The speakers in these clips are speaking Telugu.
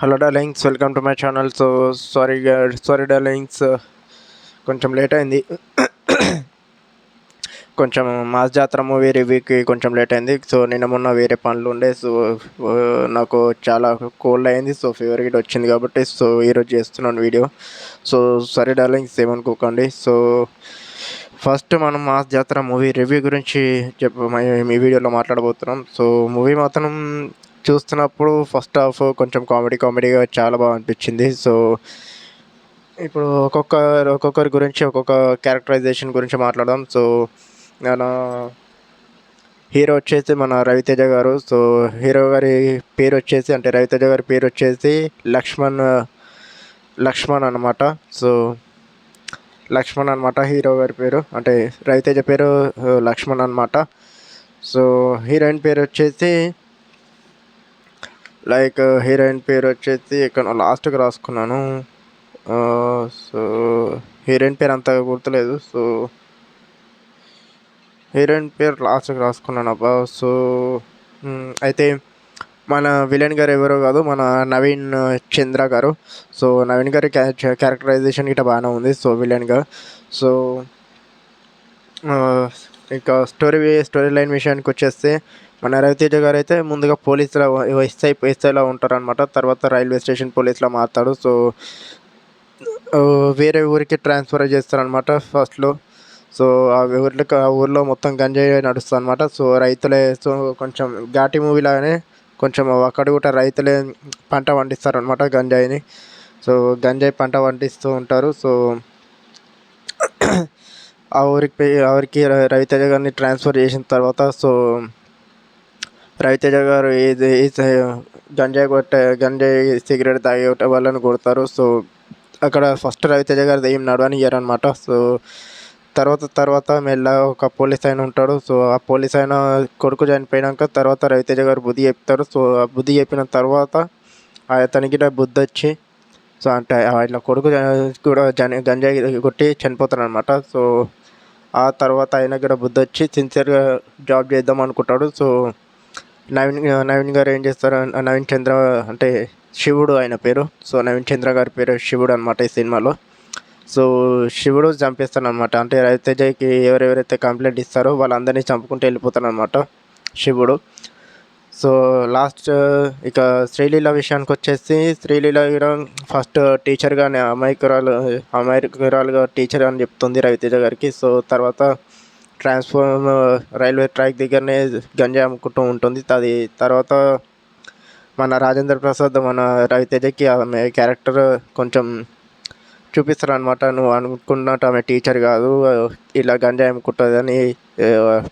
Hello darlings welcome to my channel so sorry sorry darlings కొంచెం లేట్ అయింది. కొంచెం మాస్ జాతర మూవీ రివ్యూకి కొంచెం లేట్ అయింది. సో నిన్న మొన్న వేరే పనులు ఉండే. సో నాకు చాలా కోల్డ్ అయింది. సో ఫీవర్ గిట్ వచ్చింది కాబట్టి సో ఈరోజు చేస్తున్నాను వీడియో సో సారీ డార్లింగ్స్ ఏమనుకోకండి. సో ఫస్ట్ మనం మాస్ జాతర మూవీ రివ్యూ గురించి చెప్ప ఈ వీడియోలో మాట్లాడబోతున్నాం. సో మూవీ మాత్రం చూస్తున్నప్పుడు ఫస్ట్ హాఫ్ కొంచెం కామెడీ కామెడీగా చాలా బాగా అనిపించింది. సో ఇప్పుడు ఒక్కొక్క ఒక్కొక్కరి గురించి ఒక్కొక్క క్యారెక్టరైజేషన్ గురించి మాట్లాడదాం. సో మన హీరో వచ్చేసి మన రవితేజ గారు. సో హీరో గారి పేరు వచ్చేసి అంటే రవితేజ గారి పేరు వచ్చేసి లక్ష్మణ్ లక్ష్మణ్ అనమాట సో లక్ష్మణ్ అనమాట హీరో గారి పేరు. అంటే రవితేజ పేరు లక్ష్మణ్ అనమాట సో హీరోయిన్ పేరు వచ్చేసి లైక్ హీరోయిన్ పేరు వచ్చేసి ఇక్కడ లాస్ట్కి రాసుకున్నాను. సో హీరోయిన్ పేరు అంతగా గుర్తులేదు. సో హీరోయిన్ పేరు లాస్ట్కి రాసుకున్నాను అబ్బా. సో mm, అయితే మన విలన్ గారు ఎవరో కాదు మన నవీన్ uh, చంద్ర గారు. సో నవీన్ గారి క్యారెక్టరైజేషన్ గిట్ట బాగానే ఉంది. సో విలన్గా సో ఇంకా స్టోరీ స్టోరీ లైన్ విషయానికి వచ్చేస్తే మన రవితేజ గారు అయితే ముందుగా పోలీసుల ఎస్ఐ ఎస్ఐలా ఉంటారనమాట తర్వాత రైల్వే స్టేషన్ పోలీసులా మారుతాడు. సో వేరే ఊరికి ట్రాన్స్ఫర్ చేస్తారనమాట ఫస్ట్లో. సో ఆ ఊర్లకు ఆ ఊర్లో మొత్తం గంజాయి నడుస్తుంది అనమాట సో రైతులే సో కొంచెం ఘాటి మూవీలాగానే కొంచెం అక్కడ కూడా రైతులే పంట పండిస్తారనమాట గంజాయిని. సో గంజాయి పంట పండిస్తూ ఉంటారు. సో ఆ ఊరికి రవితేజ గారిని ట్రాన్స్ఫర్ చేసిన తర్వాత సో రవితేజ గారు ఇది గంజాయి కొట్టే గంజాయి సిగరెట్ తాగే వాళ్ళని కొడతారు. సో అక్కడ ఫస్ట్ రవితేజ గారు ఏం నడవనియ్యారు అనమాట సో తర్వాత తర్వాత మెల్ల ఒక పోలీస్ ఆయన ఉంటాడు. సో ఆ పోలీస్ ఆయన కొడుకు చనిపోయినాక తర్వాత రవితేజ గారు బుద్ధి చెప్తారు సో ఆ బుద్ధి చెప్పిన తర్వాత అతనికి బుద్ధి వచ్చి సో అంటే ఆయన కొడుకు కూడా జన గంజాయి కొట్టి చనిపోతాడు అనమాట సో ఆ తర్వాత ఆయన కూడా బుద్ధి వచ్చి సిన్సియర్గా జాబ్ చేద్దాం అనుకుంటాడు. సో నవీన్ నవీన్ గారు ఏం చేస్తారు? నవీన్ చంద్ర అంటే శివుడు ఆయన పేరు. సో నవీన్ చంద్ర గారి పేరు శివుడు అనమాట ఈ సినిమాలో. సో శివుడు చంపేస్తానమాట అంటే రవితేజకి ఎవరెవరైతే కంప్లైంట్ ఇస్తారో వాళ్ళందరినీ చంపుకుంటూ వెళ్ళిపోతానమాట శివుడు. సో లాస్ట్ ఇక శ్రీలీల విషయానికి వచ్చేసి శ్రీలీల కూడా ఫస్ట్ టీచర్గానే అమాయకురాలు అమాయకురాలుగా టీచర్ అని చెప్తుంది రవితేజ గారికి. సో తర్వాత ట్రాన్స్ఫార్మ్ రైల్వే ట్రాక్ దగ్గరనే గంజాయి అమ్ముకుంటూ ఉంటుంది. అది తర్వాత మన రాజేంద్ర ప్రసాద్ మన రవితేజకి ఆమె క్యారెక్టర్ కొంచెం చూపిస్తారు అనమాట నువ్వు అనుకున్నట్టు ఆమె టీచర్ కాదు ఇలా గంజాయి అమ్ముకుంటుంది అని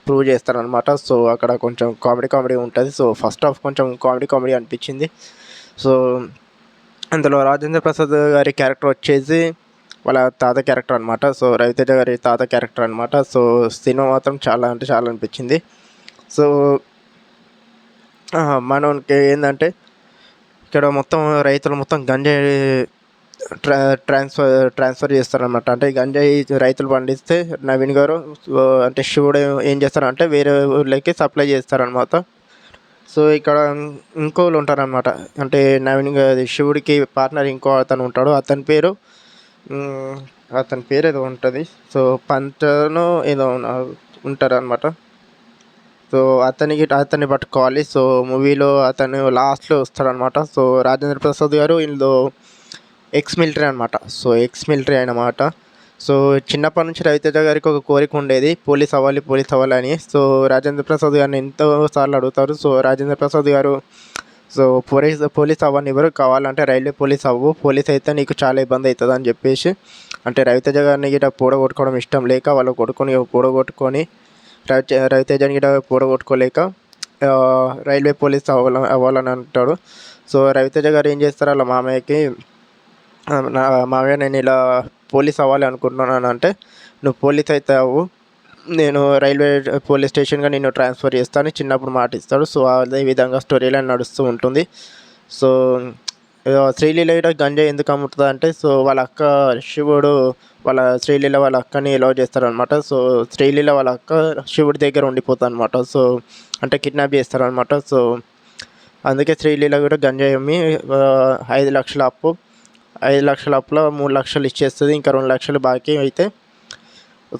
ప్రూవ్ చేస్తారనమాట సో అక్కడ కొంచెం కామెడీ కామెడీ ఉంటుంది. సో ఫస్ట్ హాఫ్ కొంచెం కామెడీ కామెడీ అనిపించింది. సో అందులో రాజేంద్ర ప్రసాద్ గారి క్యారెక్టర్ వచ్చేసి వాళ్ళ తాత క్యారెక్టర్ అనమాట సో రవితేజ గారి తాత క్యారెక్టర్ అనమాట సో సినిమా మాత్రం చాలా అంటే చాలా అనిపించింది. సో మనకి ఏంటంటే ఇక్కడ మొత్తం రైతులు మొత్తం గంజాయి ట్రా ట్రాన్స్ఫర్ ట్రాన్స్ఫర్ చేస్తారనమాట అంటే గంజాయి రైతులు పండిస్తే నవీన్ గారు అంటే శివుడు ఏం చేస్తారంటే వేరే ఊళ్ళకి సప్లై చేస్తారనమాట సో ఇక్కడ ఇంకోళ్ళు ఉంటారనమాట అంటే నవీన్ గారి శివుడికి పార్ట్నర్ ఇంకో అతను ఉంటాడు. అతని పేరు అతని పేరు ఏదో ఉంటుంది. సో పంటను ఏదో ఉంటారనమాట సో అతనికి అతన్ని పట్టుకోవాలి. సో మూవీలో అతను లాస్ట్లో వస్తాడనమాట సో రాజేంద్ర ప్రసాద్ గారు ఇందులో ఎక్స్ మిలిటరీ అనమాట సో ఎక్స్ మిలిటరీ అనమాట సో చిన్నప్పటి నుంచి రవితేజ గారికి ఒక కోరిక ఉండేది. పోలీస్ అవ్వాలి పోలీస్ అవ్వాలి అని. సో రాజేంద్ర ప్రసాద్ గారిని ఎంతోసార్లు అడుగుతారు. సో రాజేంద్ర ప్రసాద్ గారు సో పోలీస్ పోలీస్ అవ్వని ఎవరు కావాలంటే రైల్వే పోలీస్ అవ్వు. పోలీస్ అయితే నీకు చాలా ఇబ్బంది అవుతుంది అని చెప్పేసి అంటే రవితేజ గారిని గిట పూడగొట్టుకోవడం ఇష్టం లేక వాళ్ళు కొడుకుని పూడగొట్టుకొని రవి రవితేజని గిట పూడగొట్టుకోలేక రైల్వే పోలీస్ అవ్వాలని అవ్వాలని అంటాడు. సో రవితేజ గారు ఏం చేస్తారు? వాళ్ళ మామయ్యకి మామయ్య నేను ఇలా పోలీస్ అవ్వాలి అనుకుంటున్నాను అంటే నువ్వు పోలీస్ అయితే అవ్వు. నేను రైల్వే పోలీస్ స్టేషన్గా నేను ట్రాన్స్ఫర్ చేస్తాను. చిన్నప్పుడు మాట ఇస్తాడు సో అదే విధంగా స్టోరీ లైన్ నడుస్తూ ఉంటుంది. సో శ్రీలీల కూడా గంజా ఎందుకు అమ్ముతుంది అంటే సో వాళ్ళ అక్క శివుడు వాళ్ళ శ్రీలీల వాళ్ళ అక్కని లవ్ చేస్తారనమాట సో శ్రీలీల వాళ్ళ అక్క శివుడి దగ్గర ఉండిపోతుంది అనమాట సో అంటే కిడ్నాప్ చేస్తారనమాట సో అందుకే శ్రీలీల కూడా గంజాయి అమ్మి ఐదు లక్షల అప్పు ఐదు లక్షల అప్పులో మూడు లక్షలు ఇచ్చేస్తుంది ఇంకా రెండు లక్షలు బాకీ అయితే.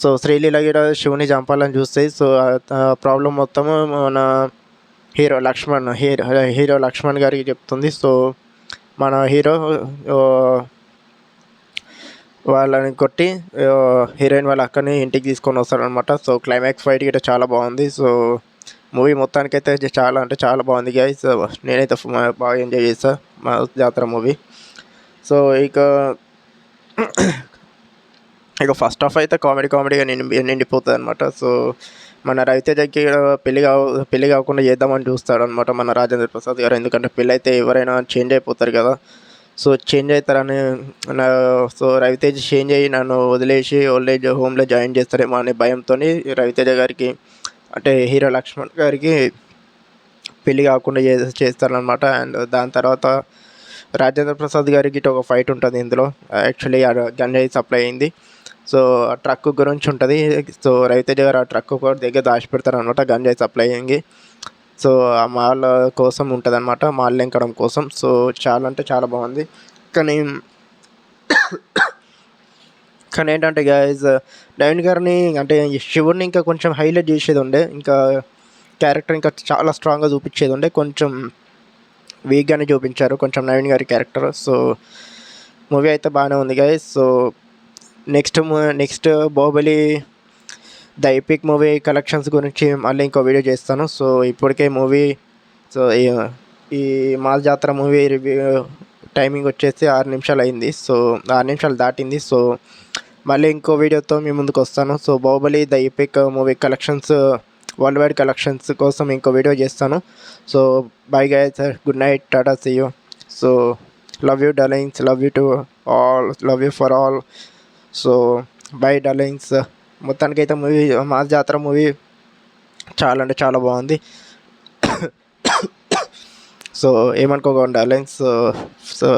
సో శ్రీలీల కూడా శివుని చంపాలని చూస్తాయి సో ప్రాబ్లం మొత్తము మన hero Lakshman hero hero Lakshman గారికి చెప్తుంది. సో మన హీరో వాళ్ళని కొట్టి హీరోయిన్ వాళ్ళ అక్కని ఇంటికి తీసుకొని వస్తారనమాట సో క్లైమాక్స్ ఫైట్ గిట్ట చాలా బాగుంది. సో మూవీ మొత్తానికైతే చాలా అంటే చాలా బాగుంది గైస్ నేనైతే బాగా ఎంజాయ్ చేసా మా జాతర మూవీ. సో ఇక ఇక ఫస్ట్ హాఫ్ అయితే కామెడీ కామెడీగా నిండి నిండిపోతుంది అనమాట సో మన రవితేజకి పెళ్ళి కావు పెళ్ళి కాకుండా చేద్దామని చూస్తాడు అనమాట మన రాజేంద్ర ప్రసాద్ గారు. ఎందుకంటే పెళ్ళి అయితే ఎవరైనా చేంజ్ అయిపోతారు కదా. సో చేంజ్ అవుతారని నా సో రవితేజ చేంజ్ అయ్యి నన్ను వదిలేసి ఓల్డ్ ఏజ్ హోమ్లో జాయిన్ చేస్తారేమో అనే భయంతో రవితేజ గారికి అంటే హీరో లక్ష్మణ్ గారికి పెళ్ళి కాకుండా చే చేస్తారనమాట అండ్ దాని తర్వాత రాజేంద్ర ప్రసాద్ గారికి ఇటు ఒక ఫైట్ ఉంటుంది ఇందులో. యాక్చువల్లీ గంజాయి సప్లై అయింది. సో ఆ ట్రక్ గురించి ఉంటుంది. సో రవితేజ గారు ఆ ట్రక్ ఒక దగ్గర దాచిపెడతారు అనమాట గంజాయి సప్లై అయ్యింది. సో ఆ మాల్ కోసం ఉంటుంది అనమాట మాల్ లెంకడం కోసం. సో చాలా అంటే చాలా బాగుంది. కానీ కానీ ఏంటంటే గాయస్ నవీన్ గారిని అంటే శివుడిని ఇంకా కొంచెం హైలైట్ చేసేది ఉండే. ఇంకా క్యారెక్టర్ ఇంకా చాలా స్ట్రాంగ్గా చూపించేది ఉండే. కొంచెం వీక్గానే చూపించారు. కొంచెం నవీన్ గారి క్యారెక్టర్. సో మూవీ అయితే బాగానే ఉంది guys so next next Baahubali the epic movie collections గురించి మళ్ళీ ఇంకో వీడియో చేస్తాను. సో ఇప్పటికే మూవీ సో ఈ- ఈ mass Jathara movie review timing వచ్చేసి ఆరు నిమిషాలు అయింది. సో ఆరు నిమిషాలు దాటింది. సో మళ్ళీ ఇంకో వీడియోతో మీ ముందుకు వస్తాను. So Baahubali the epic movie collections world wide collections కోసం ఇంకో వీడియో చేస్తాను. So bye guys sir good night tata see you so love you darlings love you to all love you for all so bye darlings మొత్తానికైతే మూవీ మా జాతర మూవీ చాలా అంటే చాలా బాగుంది. సో ఏమనుకోకుండా డార్లింగ్స్ సో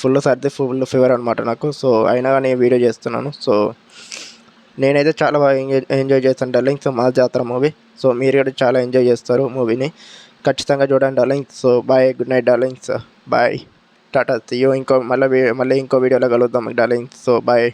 ఫుల్ సర్ది ఫుల్ ఫీవర్ అనమాట నాకు. సో అయినా కానీ వీడియో చేస్తున్నాను. సో నేనైతే చాలా బాగా ఎంజాయ్ ఎంజాయ్ చేస్తాను డార్లింగ్స్ మా జాతర మూవీ. సో మీరు కూడా చాలా ఎంజాయ్ చేస్తారు మూవీని. ఖచ్చితంగా చూడండి darlings so bye good night darlings bye tata see you ఇంకో మళ్ళీ మళ్ళీ ఇంకో వీడియోలో కలుద్దాం డార్లింగ్స్ సో బాయ్